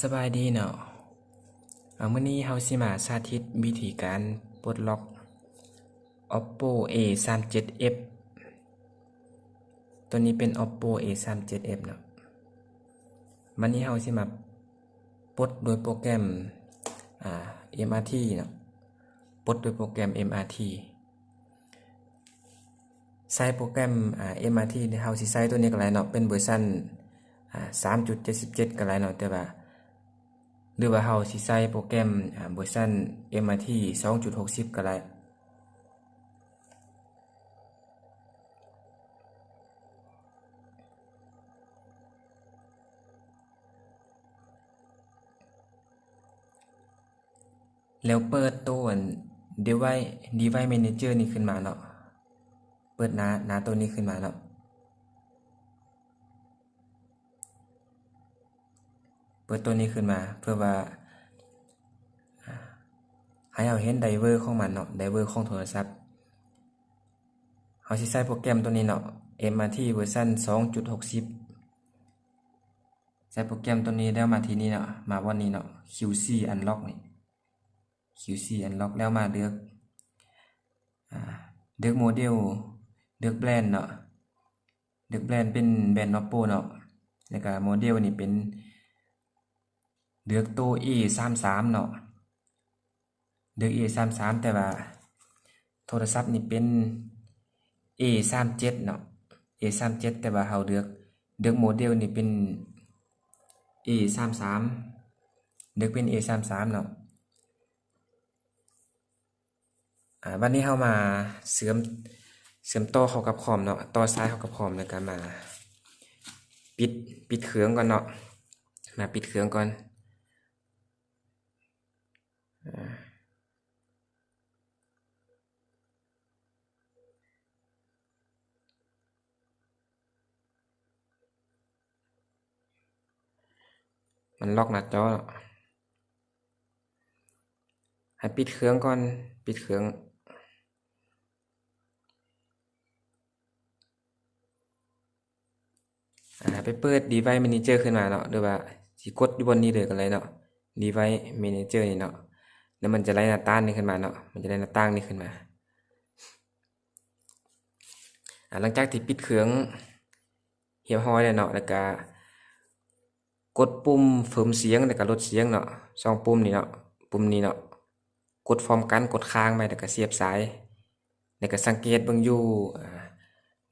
สบายดีเนาะเอามื้อนี้เฮาสิมาสาธิตวิธีการปลดล็อก Oppo A37f ตัวนี้เป็น Oppo A37f เนาะวันนี้เฮาสิมาปลดโดยโปรแกรมอ่า MRT เนาะปลดโดยโปรแกรม MRT ใช้โปรแกรมอ่า MRT เฮาสิใช้ตัวนี้ก็หลายเนาะเป็นเวอร์ชันอ่า3.77ก็หลายเนาะแต่ว่า หรือว่าเฮาสิใช้โปรแกรมเวอร์ชัน MRT 2.60 ก็ได้แล้วเปิดตัว device device manager นี่ขึ้นมาเนาะ เปิดหน้าหน้าตัวนี้ขึ้นมาเนาะ เปิดตัวนี้ขึ้นมาเพื่อว่าให้เราเห็นไดเวอร์ของมันเนาะไดเวอร์ของโทรศัพท์เราสิใช้โปรแกรมตัวนี้เนาะ MRT เวอร์ชัน2.60ใช้โปรแกรมตัวนี้แล้วมาที่นี่เนาะ มาวันนี้เนาะ QC Unlock นี่ QC Unlock แล้วมาเลือกอเลือกโมเดลเลือกแบรนด์เนาะเลือกแบรนด์เป็นแบรนด์ Oppo เนาะแล้วก็โมเดลนี่เป็น เลือกตัว A33 เนาะเลือก A33 แต่ว่า โทรศัพท์นี่เป็น A37 เจ็ดเนาะ A37 แต่ว่าเราเลือกเลือกโมเดลนี่เป็น A33 เลือกเป็น A33 เนาะอ่าวันนี้เรามาเสริมเสริมต่อเข้ากับคอมเนาะต่อสายเข้ากับคอมแล้วก็มา ปิดปิดเครื่องก่อนเนาะมาปิดเครื่องก่อน มันล็อกหน้าจอให้ปิดเครื่องก่อน ปิดเครื่องอ่าไปเปิด device manager ขึ้นมาเนาะหรือว่าสิกดอยู่บนนี้เลยก็เลยเนาะ device manager นี่เนาะ แล้วมันจะไล่หน้าต่างนี้ขึ้นมาเนาะ มันจะไล่หน้าต่างนี้ขึ้นมา หลังจากที่ปิดเครื่องเรียบร้อยแล้วเนาะ แล้วก็กดปุ่มเพิ่มเสียงแล้วก็ลดเสียงเนาะสองปุ่มนี่เนาะ ปุ่มนี้เนาะ กดพร้อมกัน กดค้างไปแล้วก็เสียบสาย แล้วก็สังเกตเบิ่งอยู่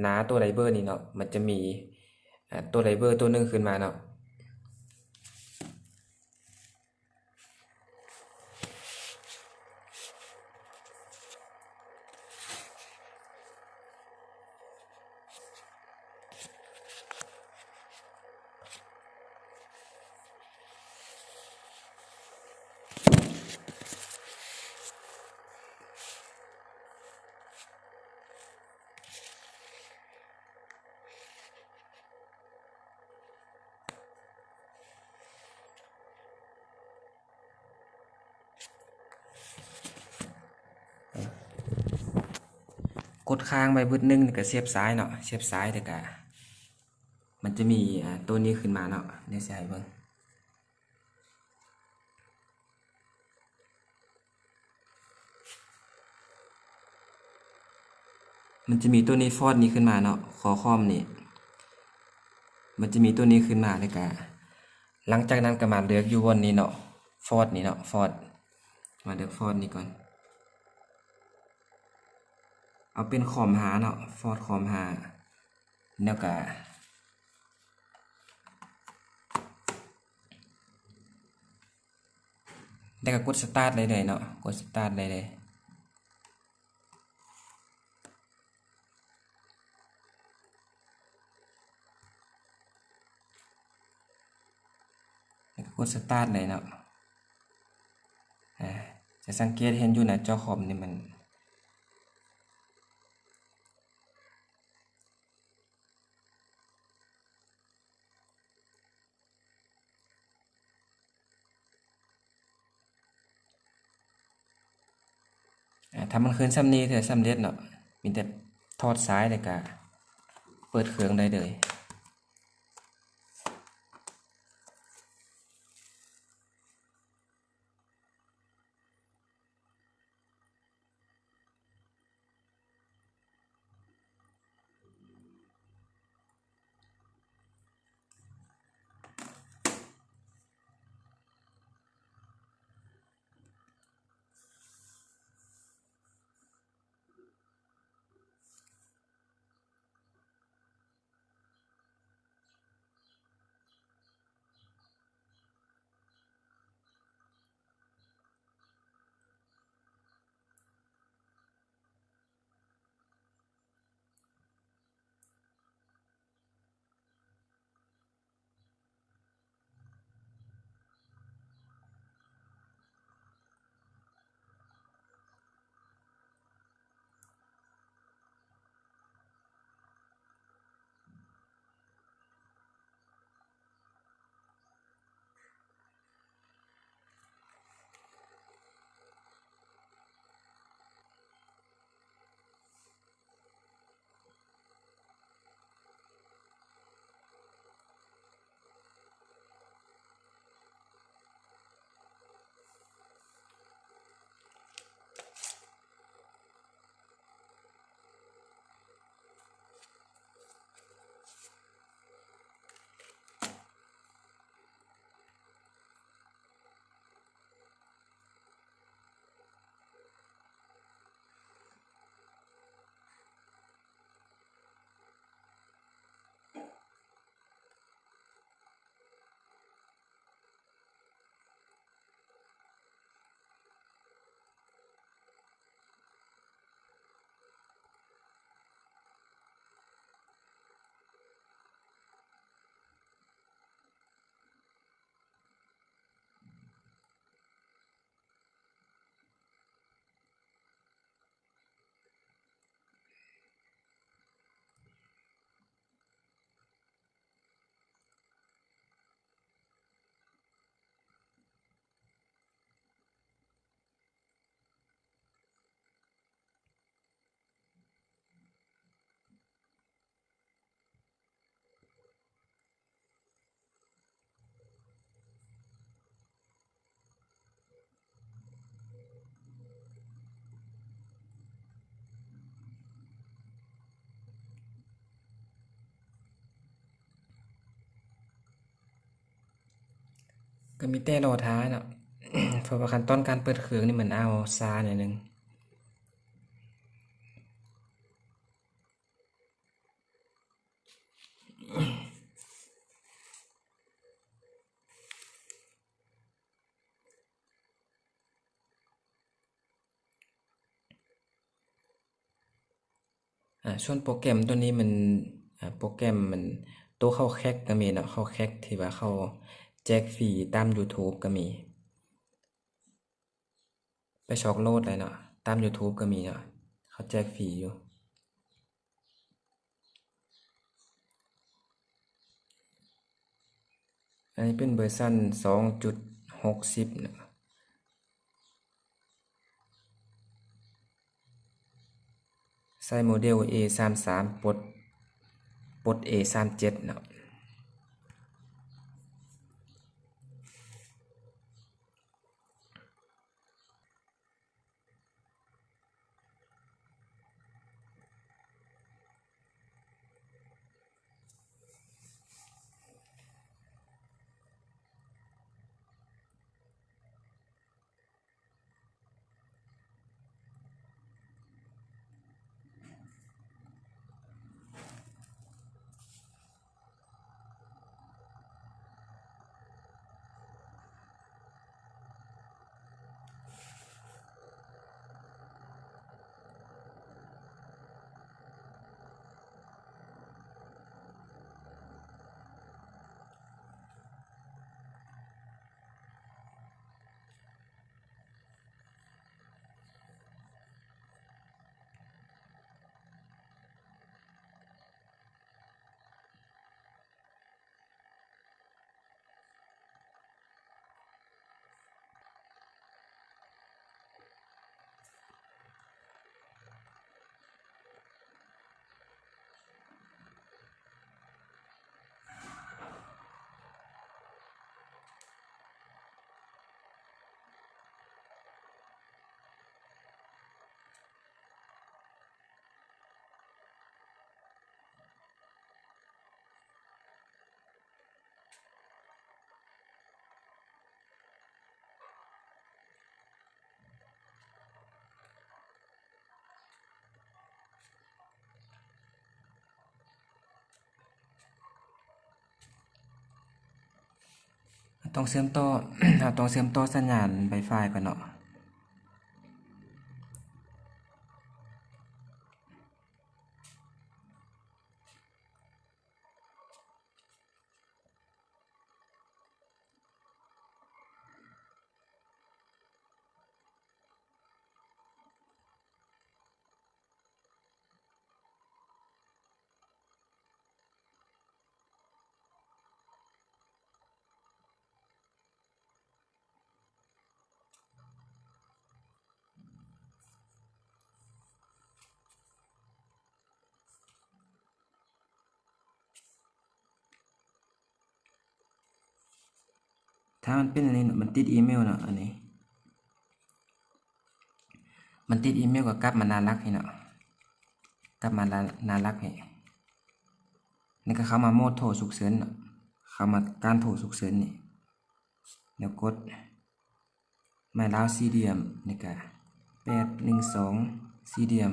หน้าตัวไดเบอร์นี่เนาะ มันจะมีตัวไดเบอร์ตัวหนึงขึ้นมาเนาะ กดค้างไปบึดนึงก็เสียบซ้ายเนาะเสียบซ้ายแล้วก็มันจะมีตัวนี้ขึ้นมาเนาะเดี๋ยวให้เบิ่งมันจะมีตัวนี้ฟอดนี้ขึ้นมาเนาะคอคอมนี่ มันจะมีตัวนี้ขึ้นมาแล้วก็หลังจากนั้นก็มาเลือกอยู่บนนี้เนาะฟอดนี่เนาะฟอดมาเลือกฟอดนี่ก่อน เอาเป็นคอมหาเนาะฟอร์ดคอมหาแล้วก็แล้วก็กดสตาร์ทเลยเลยเนาะกดสตาร์ทเลยเลยกดสตาร์ทเลยเนาะจะสังเกตเห็นอยู่น้าจอคอมนี่มัน ถ้ามันคืนซ้ำนี้เถอะซ้ำเร็ดเนาะมีแต่ทอดซ้ายเลยกะเปิดเครื่องได้เลย ก็มีแต่รอท้าเนาะเพราะว่าขั้นตอนการเปิดเครื่องนี่เหมันเอาซาหน่อยนึงส่วนโปรแกรมตัวนี้มันโปรแกรมมันตัวเข้าแคกก็มีเนาะเข้าแคกที่ว่าเข้า แจกฟรีตาม YouTube ก็มี ไปช็อกโลดเลยเนาะตาม YouTube ก็มีเนาะเขาแจกฟรีอยู่อันนี้เป็นเวอร์ชัน2.60เนาะใส่โมเดล A33 ปลดปลด A37 เนาะ ต้องเชื่อมต่อ เราต้องเชื่อมต่อสัญญาณ Wi-Fi ก่อนเนาะ ถ้ามันเป็นอันนี้มันติดอีเมลเนาะอันนี้ มันติดอีเมลก็กลับมานารักให้เนาะกลับมานารักให้นี่ก็เข้ามาโมดโทรฉุกเฉินเนาะเข้ามาการโทรฉุกเฉินนี่เดี๋ยวกดหมายเลขสี่เหลี่ยมนี่ก็แปดหนึ่งสองสี่เหลี่ยม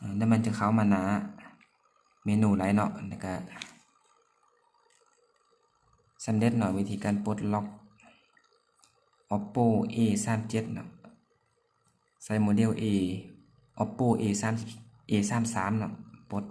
อ่าแล้วมันจะเข้ามานา เมนูหลายเนาะแล้วก็สำเร็จหน่อยวิธีการปลดล็อก Oppo A37 เนาะใส่โมเดล A Oppo A3 A33 เนาะปลด